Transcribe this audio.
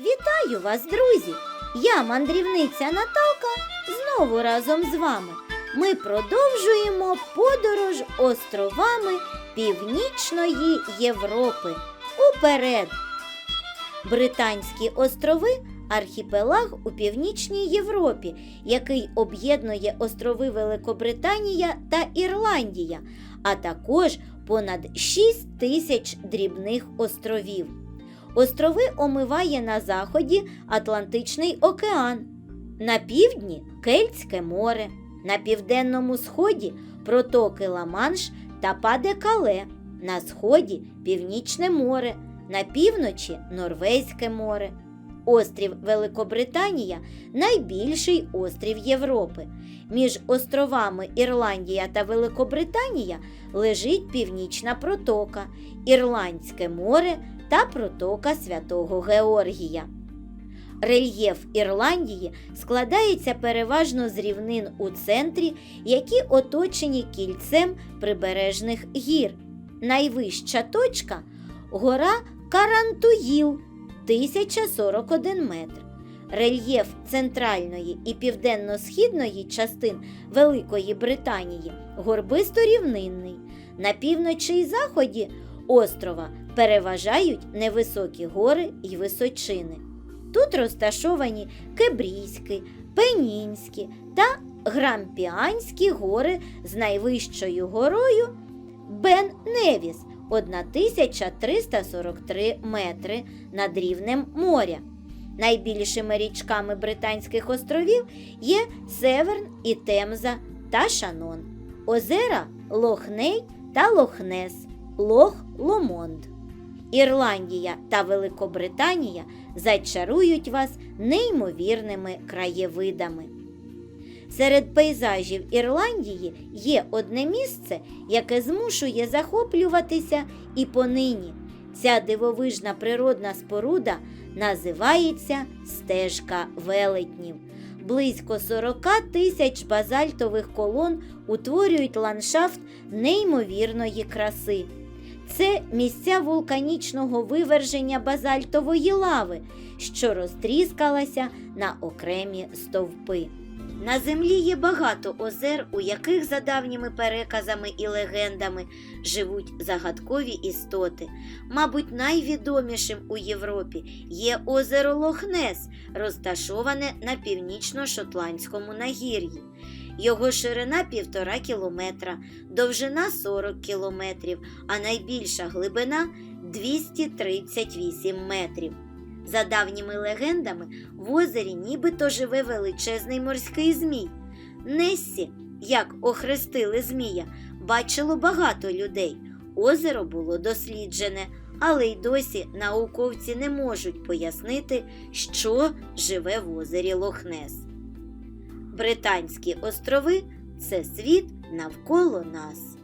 Вітаю вас, друзі! Я мандрівниця Наталка знову разом з вами. Ми продовжуємо подорож островами Північної Європи. Уперед! Британські острови архіпелаг у Північній Європі, який об'єднує острови Великобританія та Ірландія, а також понад 6 тисяч дрібних островів. Острови омиває на заході Атлантичний океан, на півдні Кельтське море, на південному сході протоки Ла-Манш та Паде-Кале, на сході Північне море, на півночі Норвезьке море. Острів Великобританія найбільший острів Європи. Між островами Ірландія та Великобританія лежить північна протока, Ірландське море та протока Святого Георгія. Рельєф Ірландії складається переважно з рівнин у центрі, які оточені кільцем прибережних гір. Найвища точка гора Карантуїл 1041 метр. Рельєф центральної і південно-східної частин Великої Британії горбисто-рівнинний. На півночі і заході острова переважають невисокі гори й височини. Тут розташовані Кебрійські, Пенінські та Грампіанські гори з найвищою горою Бен Невіс 1343 метри над рівнем моря. Найбільшими річками Британських островів є Северн і Темза та Шанон, озера Лохней та Лохнес, Лох Ломонд. Ірландія та Великобританія зачарують вас неймовірними краєвидами. Серед пейзажів Ірландії є одне місце, яке змушує захоплюватися і понині. Ця дивовижна природна споруда називається стежка велетнів. Близько 40 тисяч базальтових колон утворюють ландшафт неймовірної краси. Це місця вулканічного виверження базальтової лави, що розтріскалася на окремі стовпи. На землі є багато озер, у яких за давніми переказами і легендами живуть загадкові істоти. Мабуть, найвідомішим у Європі є озеро Лохнес, розташоване на північно-шотландському нагір'ї. Його ширина півтора кілометра, довжина 40 кілометрів, а найбільша глибина 238 метрів. За давніми легендами, в озері нібито живе величезний морський змій. Нессі, як охрестили змія, бачило багато людей. Озеро було досліджене, але й досі науковці не можуть пояснити, що живе в озері Лохнес. Британські острови це світ навколо нас.